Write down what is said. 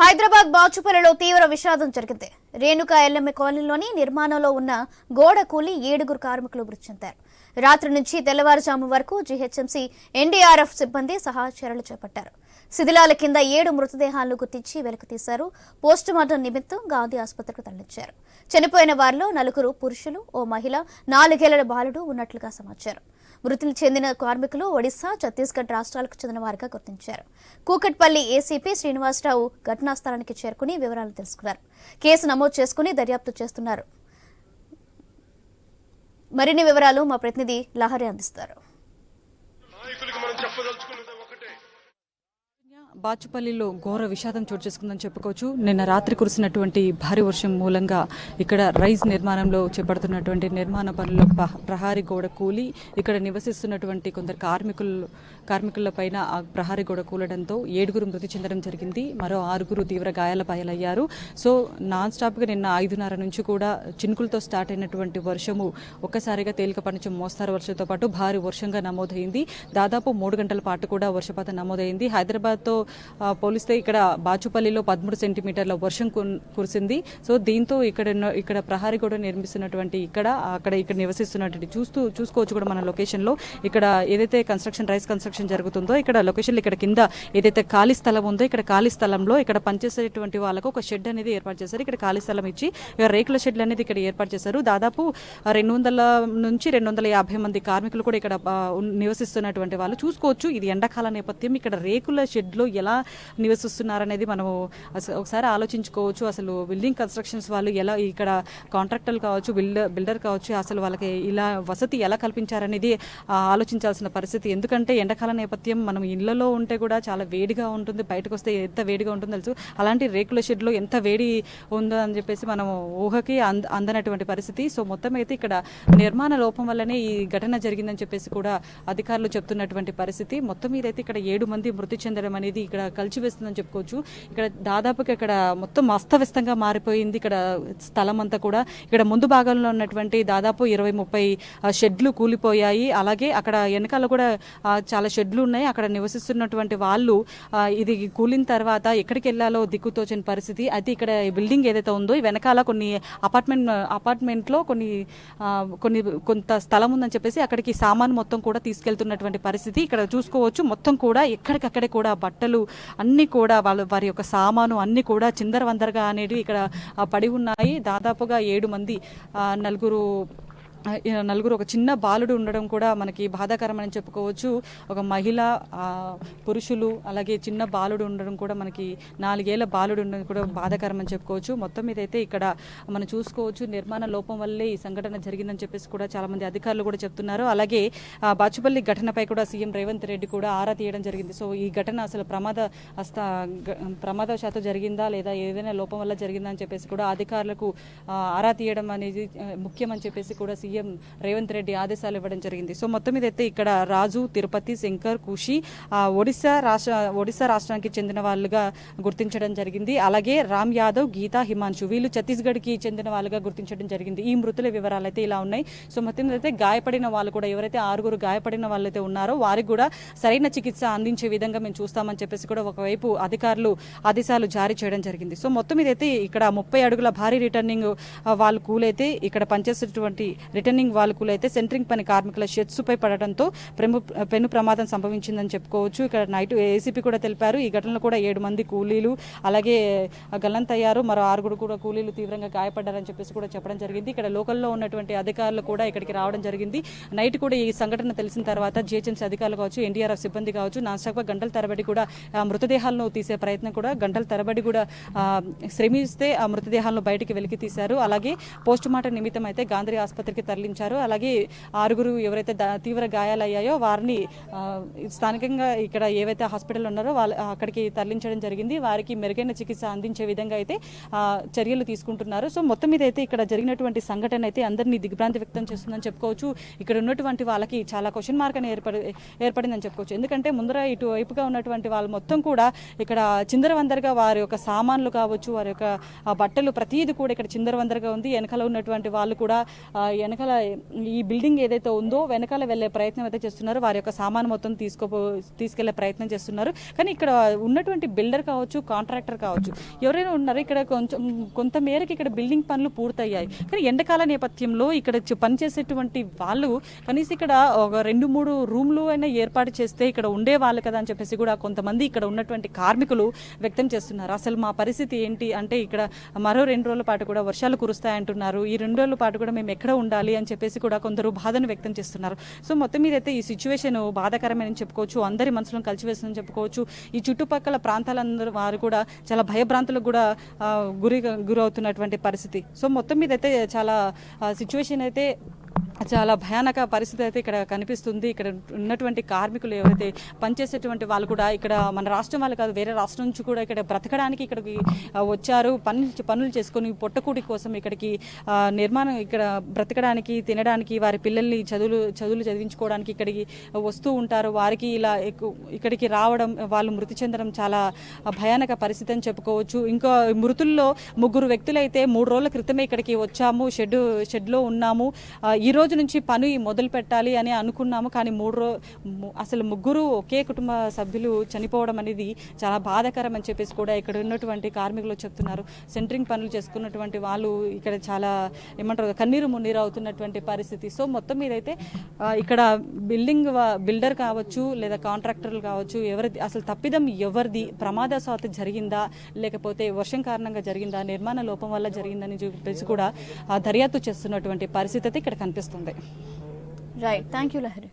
హైదరాబాద్ బాచుపల్లిలో తీవ్ర విషాదం జరిగింది. రేణుకా ఎల్లమ్మ కాలనీలోని నిర్మాణంలో ఉన్న గోడ కూలి ఏడుగురు కార్మికులు మృతి చెందారు. రాత్రి నుంచి తెల్లవారుజాము వరకు జీహెచ్ఎంసీ ఎన్డీఆర్ఎఫ్ సిబ్బంది సహా చర్యలు చేపట్టారు. శిథిలాల కింద ఏడు మృతదేహాలను గుర్తించి వెలికి తీశారు. పోస్టుమార్టం నిమిత్తం గాంధీ ఆసుపత్రికి తరలించారు. చనిపోయిన వారిలో నలుగురు పురుషులు ఓ మహిళ నాలుగేళ్ళ బాలుడు ఉన్నట్లుగా సమాచారం. మృతులు చెందిన కార్మికులు ఒడిశా ఛత్తీస్గఢ్ రాష్ట్రాలకు చెందిన వారిగా గుర్తించారు. కూకట్పల్లి ఏసీపీ శ్రీనివాసరావు ఘటనా స్థలానికి చేరుకుని వివరాలు తెలుసుకున్నారు. కేసు నమోదు చేసుకుని దర్యాప్తు చేస్తున్నారు. మరిన్ని వివరాలు మా ప్రతినిధి లహరి అందిస్తారు. బాచుపల్లిలో ఘోర విషాదం చోటు చేసుకుందని చెప్పుకోవచ్చు. నిన్న రాత్రి కురిసినటువంటి భారీ వర్షం మూలంగా ఇక్కడ రైజ్ నిర్మాణంలో చేపడుతున్నటువంటి నిర్మాణ పనుల్లో ప్రహారీ గోడ కూలి ఇక్కడ నివసిస్తున్నటువంటి కొందరు కార్మికులు కార్మికుల పైన ఆ ప్రహారీ గోడ కూలడంతో ఏడుగురు మృతి చెందడం జరిగింది. మరో ఆరుగురు తీవ్ర గాయాల పాయలయ్యారు సో నాన్ స్టాప్గా నిన్న ఐదున్నర నుంచి కూడా చినుకులతో స్టార్ట్ అయినటువంటి వర్షము ఒక్కసారిగా తేలికపాటి నుంచి మోస్తారు వర్షంతో పాటు భారీ వర్షంగా నమోదైంది. దాదాపు మూడు గంటల పాటు కూడా వర్షపాతం నమోదైంది. హైదరాబాద్తో పోలిస్తే ఇక్కడ బాచుపల్లిలో పదమూడు సెంటీమీటర్ల వర్షం కురిసింది. సో దీంతో ఇక్కడ ఇక్కడ ప్రహారీ కూడా నిర్మిస్తున్నటువంటి ఇక్కడ అక్కడ ఇక్కడ నివసిస్తున్నటువంటి చూస్తూ చూసుకోవచ్చు కూడా మన లొకేషన్లో ఇక్కడ ఏదైతే కన్స్ట్రక్షన్ రైస్ కన్స్ట్రక్షన్ జరుగుతుందో ఇక్కడ లొకేషన్ ఇక్కడ కింద ఏదైతే ఖాళీ స్థలం ఉందో ఇక్కడ ఖాళీ స్థలంలో ఇక్కడ పనిచేసేటువంటి వాళ్ళకు ఒక షెడ్ అనేది ఏర్పాటు చేశారు. ఇక్కడ ఖాళీ స్థలం ఇచ్చి రేకుల షెడ్లు అనేది ఇక్కడ ఏర్పాటు చేశారు. దాదాపు రెండు వందల నుంచి రెండు వందల యాభై మంది కార్మికులు కూడా ఇక్కడ నివసిస్తున్నటువంటి వాళ్ళు. చూసుకోవచ్చు ఇది ఎండాకాల నేపథ్యం. ఇక్కడ రేకుల షెడ్లో ఎలా నివసిస్తున్నారనేది మనము ఒకసారి ఆలోచించుకోవచ్చు. అసలు బిల్డింగ్ కన్స్ట్రక్షన్స్ వాళ్ళు ఎలా ఇక్కడ కాంట్రాక్టర్లు కావచ్చు బిల్డర్ బిల్డర్ కావచ్చు అసలు వాళ్ళకి ఇలా వసతి ఎలా కల్పించారనేది ఆలోచించాల్సిన పరిస్థితి. ఎందుకంటే ఎండాకాల నేపథ్యం మనం ఇళ్ళలో ఉంటే కూడా చాలా వేడిగా ఉంటుంది. బయటకు వస్తే ఎంత వేడిగా ఉంటుందో తెలుసు. అలాంటి రేకుల షెడ్లో ఎంత వేడి ఉందో అని చెప్పేసి మనం ఊహకి అంద అందనటువంటి పరిస్థితి. సో మొత్తం అయితే ఇక్కడ నిర్మాణ లోపం వల్లనే ఈ ఘటన జరిగిందని చెప్పేసి కూడా అధికారులు చెప్తున్నటువంటి పరిస్థితి. మొత్తం మీద అయితే ఇక్కడ ఏడు మంది మృతి చెందడం అనేది ఇక్కడ కలిచివేస్తుందని చెప్పుకోవచ్చు. ఇక్కడ దాదాపుగా ఇక్కడ మొత్తం అస్తవ్యస్తంగా మారిపోయింది ఇక్కడ స్థలం అంతా కూడా. ఇక్కడ ముందు భాగంలో ఉన్నటువంటి దాదాపు ఇరవై ముప్పై షెడ్లు కూలిపోయాయి. అలాగే అక్కడ వెనకాల కూడా చాలా షెడ్లు ఉన్నాయి. అక్కడ నివసిస్తున్నటువంటి వాళ్ళు ఇది కూలిన తర్వాత ఎక్కడికి వెళ్ళాలో దిక్కుతోచని పరిస్థితి. అయితే ఇక్కడ బిల్డింగ్ ఏదైతే ఉందో వెనకాల కొన్ని అపార్ట్మెంట్ అపార్ట్మెంట్లో కొన్ని కొన్ని కొంత స్థలం ఉందని చెప్పేసి అక్కడికి సామాన్ మొత్తం కూడా తీసుకెళ్తున్నటువంటి పరిస్థితి. ఇక్కడ చూసుకోవచ్చు మొత్తం కూడా ఎక్కడికక్కడే కూడా బట్టలు అన్ని కూడా వాళ్ళ వారి యొక్క సామాను అన్ని కూడా చిందరవందరగా అనేవి ఇక్కడ పడి ఉన్నాయి. దాదాపుగా ఏడు మంది ఆ, నలుగురు నలుగురు ఒక చిన్న బాలుడు ఉండడం కూడా మనకి బాధాకరమని చెప్పుకోవచ్చు. ఒక మహిళ పురుషులు అలాగే చిన్న బాలుడు ఉండడం కూడా మనకి నాలుగేళ్ళ బాలుడు ఉండడం కూడా బాధాకరమని చెప్పుకోవచ్చు. మొత్తం మీద అయితే ఇక్కడ మనం చూసుకోవచ్చు నిర్మాణ లోపం వల్లే ఈ సంఘటన జరిగిందని చెప్పేసి కూడా చాలామంది అధికారులు కూడా చెప్తున్నారు. అలాగే బాచుపల్లి ఘటనపై కూడా సీఎం రేవంత్ రెడ్డి కూడా ఆరా తీయడం జరిగింది. సో ఈ ఘటన అసలు ప్రమాద అస్త ప్రమాదవశాత్తు జరిగిందా లేదా ఏదైనా లోపం వల్ల జరిగిందా అని చెప్పేసి కూడా అధికారులకు ఆరా తీయడం అనేది ముఖ్యమని చెప్పేసి కూడా సీఎం రేవంత్ రెడ్డి ఆదేశాలు ఇవ్వడం జరిగింది. సో మొత్తం మీద అయితే ఇక్కడ రాజు తిరుపతి శంకర్ కుషి ఒడిశా రాష్ట్ర ఒడిశా రాష్ట్రానికి చెందిన వాళ్ళుగా గుర్తించడం జరిగింది. అలాగే రామ్ యాదవ్ గీతా హిమాంశు వీళ్ళు ఛత్తీస్గఢ్కి చెందిన వాళ్ళుగా గుర్తించడం జరిగింది. ఈ మృతుల వివరాలు అయితే ఇలా ఉన్నాయి. సో మొత్తం మీద అయితే గాయపడిన వాళ్ళు కూడా ఎవరైతే ఆరుగురు గాయపడిన వాళ్ళైతే ఉన్నారో వారికి కూడా సరైన చికిత్స అందించే విధంగా మేము చూస్తామని చెప్పేసి కూడా ఒకవైపు అధికారులు ఆదేశాలు జారీ చేయడం జరిగింది. సో మొత్తం మీద అయితే ఇక్కడ ముప్పై అడుగుల భారీ రిటర్నింగ్ వాళ్ళు కూలైతే ఇక్కడ పనిచేసేటువంటి రిటర్నింగ్ వాళ్ళు కూలైతే సెంట్రింగ్ పని కార్మికుల షెడ్స్ పై పడడంతో ప్రము పెను ప్రమాదం సంభవించిందని చెప్పుకోవచ్చు. ఇక్కడ నైట్ ఏసీపీ కూడా తెలిపారు. ఈ ఘటనలో కూడా ఏడు మంది కూలీలు అలాగే గల్లంతయ్యారు. మరో ఆరుగురు కూడా కూలీలు తీవ్రంగా గాయపడ్డారని చెప్పేసి కూడా చెప్పడం జరిగింది. ఇక్కడ లోకల్లో ఉన్నటువంటి అధికారులు కూడా ఇక్కడికి రావడం జరిగింది. నైట్ కూడా ఈ సంఘటన తెలిసిన తర్వాత జిహెచ్ఎంసీ అధికారులు కావచ్చు ఎన్డీఆర్ఎఫ్ సిబ్బంది కావచ్చు నా స్టాప్ గంటల తరబడి కూడా మృతదేహాలను తీసే ప్రయత్నం కూడా గంటల తరబడి కూడా శ్రమిస్తే ఆ మృతదేహాలను బయటికి వెలికి తీశారు అలాగే పోస్ట్ మార్టం నిమిత్తం అయితే గాంధీ ఆసుపత్రికి తరలించారు. అలాగే ఆరుగురు ఎవరైతే దా- తీవ్ర గాయాలయ్యాయో వారిని స్థానికంగా ఇక్కడ ఏవైతే హాస్పిటల్ ఉన్నారో వాళ్ళ అక్కడికి తరలించడం జరిగింది. వారికి మెరుగైన చికిత్స అందించే విధంగా అయితే ఆ, చర్యలు తీసుకుంటున్నారు. సో మొత్తం మీద అయితే ఇక్కడ జరిగినటువంటి సంఘటన అయితే అందరినీ దిగ్భ్రాంతి వ్యక్తం చేస్తుందని చెప్పుకోవచ్చు. ఇక్కడ ఉన్నటువంటి వాళ్ళకి చాలా క్వశ్చన్ మార్క్ అని ఏర్పడి ఏర్పడిందని చెప్పుకోవచ్చు. ఎందుకంటే ముందర ఇటు వైపుగా ఉన్నటువంటి వాళ్ళు మొత్తం కూడా ఇక్కడ చిందరవందరగా వారి యొక్క సామాన్లు కావచ్చు వారి యొక్క బట్టలు ప్రతిదీ కూడా ఇక్కడ చిందరవందరగా ఉంది. వెనకాల ఉన్నటువంటి వాళ్ళు కూడా వెనక వెనకాల ఈ బిల్డింగ్ ఏదైతే ఉందో వెనకాల వెళ్ళే ప్రయత్నం అయితే చేస్తున్నారు. వారి యొక్క సామాను మొత్తం తీసుకోపో తీసుకెళ్ళే ప్రయత్నం చేస్తున్నారు. కానీ ఇక్కడ ఉన్నటువంటి బిల్డర్ కావచ్చు కాంట్రాక్టర్ కావచ్చు ఎవరైనా ఉన్నారు ఇక్కడ కొంచెం కొంత మేరకు ఇక్కడ బిల్డింగ్ పనులు పూర్తయ్యాయి. కానీ ఎండకాల నేపథ్యంలో ఇక్కడ పనిచేసేటువంటి వాళ్ళు కనీసం ఇక్కడ ఒక రెండు మూడు రూమ్లు అయినా ఏర్పాటు చేస్తే ఇక్కడ ఉండే వాళ్ళు కదా అని చెప్పేసి కూడా కొంతమంది ఇక్కడ ఉన్నటువంటి కార్మికులు వ్యక్తం చేస్తున్నారు. అసలు మా పరిస్థితి ఏంటి అంటే ఇక్కడ మరో రెండు రోజుల పాటు కూడా వర్షాలు కురుస్తాయంటున్నారు. ఈ రెండు రోజుల పాటు కూడా మేము ఎక్కడ ఉండాలి? అని చెప్పేసి కూడా కొందరు బాధను వ్యక్తం చేస్తున్నారు. సో మొత్తం మీద అయితే ఈ సిచ్యువేషన్ బాధాకరమైన చెప్పుకోవచ్చు. అందరి మనసులను కలిసివేస్తుందని చెప్పుకోవచ్చు. ఈ చుట్టుపక్కల ప్రాంతాలందరూ వారు కూడా చాలా భయభ్రాంతులకు కూడా గురి గురవుతున్నటువంటి పరిస్థితి. సో మొత్తం మీద అయితే చాలా సిచ్యువేషన్ అయితే చాలా భయానక పరిస్థితి అయితే ఇక్కడ కనిపిస్తుంది. ఇక్కడ ఉన్నటువంటి కార్మికులు ఎవరైతే పనిచేసేటువంటి వాళ్ళు కూడా ఇక్కడ మన రాష్ట్రం వాళ్ళు కాదు వేరే రాష్ట్రం నుంచి కూడా ఇక్కడ బ్రతకడానికి ఇక్కడికి వచ్చారు. పనులు పనులు చేసుకొని పొట్టకూడి కోసం ఇక్కడికి నిర్మాణం ఇక్కడ బ్రతకడానికి తినడానికి వారి పిల్లల్ని చదువులు చదువులు చదివించుకోవడానికి ఇక్కడికి వస్తూ ఉంటారు. వారికి ఇలా ఇక్కడికి రావడం వాళ్ళు మృతి చెందడం చాలా భయానక పరిస్థితి అని చెప్పుకోవచ్చు. ఇంకా మృతుల్లో ముగ్గురు వ్యక్తులైతే మూడు రోజుల క్రితమే ఇక్కడికి వచ్చాము. షెడ్ షెడ్లో ఉన్నాము. ఈరోజు రోజు నుంచి పని మొదలు పెట్టాలి అని అనుకున్నాము. కానీ మూడు రో అసలు ముగ్గురు ఒకే కుటుంబ సభ్యులు చనిపోవడం అనేది చాలా బాధాకరం అని చెప్పేసి కూడా ఇక్కడ ఉన్నటువంటి కార్మికులు చెప్తున్నారు. సెంటరింగ్ పనులు చేసుకున్నటువంటి వాళ్ళు ఇక్కడ చాలా ఏమంటారు కన్నీరు మున్నీరు అవుతున్నటువంటి పరిస్థితి. సో మొత్తం మీద అయితే ఇక్కడ బిల్డింగ్ బిల్డర్ కావచ్చు లేదా కాంట్రాక్టర్లు కావచ్చు ఎవరిది అసలు తప్పిదం ఎవరిది ప్రమాదశాత్తు జరిగిందా లేకపోతే వర్షం కారణంగా జరిగిందా నిర్మాణ లోపం వల్ల జరిగిందని చెప్పేసి కూడా దర్యాప్తు చేస్తున్నటువంటి పరిస్థితి అయితే ఇక్కడ కనిపిస్తుంది. Right thank you Lahari